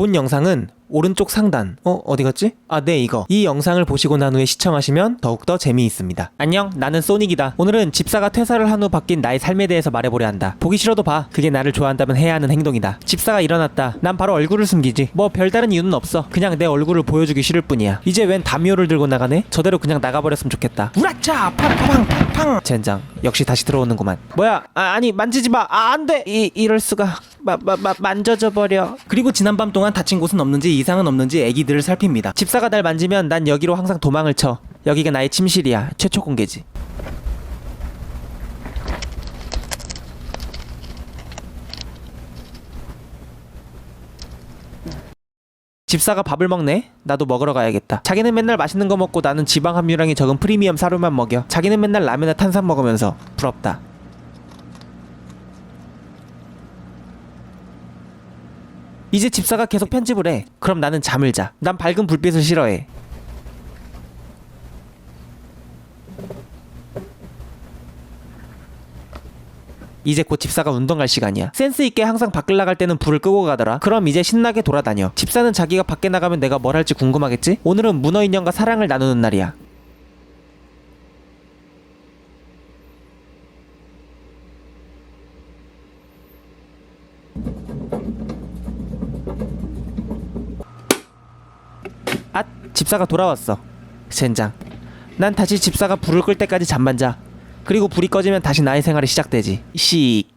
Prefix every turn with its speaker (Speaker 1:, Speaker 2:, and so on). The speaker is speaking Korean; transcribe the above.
Speaker 1: 본 영상은 오른쪽 상단. 어, 어디 갔지? 아, 네, 이거. 이 영상을 보시고 난 후에 시청하시면 더욱더 재미있습니다. 안녕, 나는 소닉이다. 오늘은 집사가 퇴사를 한 후 바뀐 나의 삶에 대해서 말해보려 한다. 보기 싫어도 봐. 그게 나를 좋아한다면 해야 하는 행동이다. 집사가 일어났다. 난 바로 얼굴을 숨기지. 뭐 별다른 이유는 없어. 그냥 내 얼굴을 보여주기 싫을 뿐이야. 이제 웬 담요를 들고 나가네? 저대로 그냥 나가버렸으면 좋겠다. 우라차! 팡팡 팡팡! 젠장. 역시 다시 들어오는구만. 뭐야? 아, 아니, 만지지 마. 아, 안 돼! 이, 이럴 수가. 마, 마, 마, 만져져 버려. 그리고 지난밤 동안 다친 곳은 없는지 이상은 없는지 애기들을 살핍니다. 집사가 날 만지면 난 여기로 항상 도망을 쳐. 여기가 나의 침실이야. 최초 공개지. 집사가 밥을 먹네? 나도 먹으러 가야겠다. 자기는 맨날 맛있는 거 먹고 나는 지방 함유량이 적은 프리미엄 사료만 먹여. 자기는 맨날 라면에 탄산 먹으면서 부럽다. 이제 집사가 계속 편집을 해. 그럼 나는 잠을 자. 난 밝은 불빛을 싫어해. 이제 곧 집사가 운동 갈 시간이야. 센스 있게 항상 밖을 나갈 때는 불을 끄고 가더라. 그럼 이제 신나게 돌아다녀. 집사는 자기가 밖에 나가면 내가 뭘 할지 궁금하겠지? 오늘은 문어 인형과 사랑을 나누는 날이야. 아, 집사가 돌아왔어. 젠장. 난 다시 집사가 불을 끌 때까지 잠만 자. 그리고 불이 꺼지면 다시 나의 생활이 시작되지. 씩.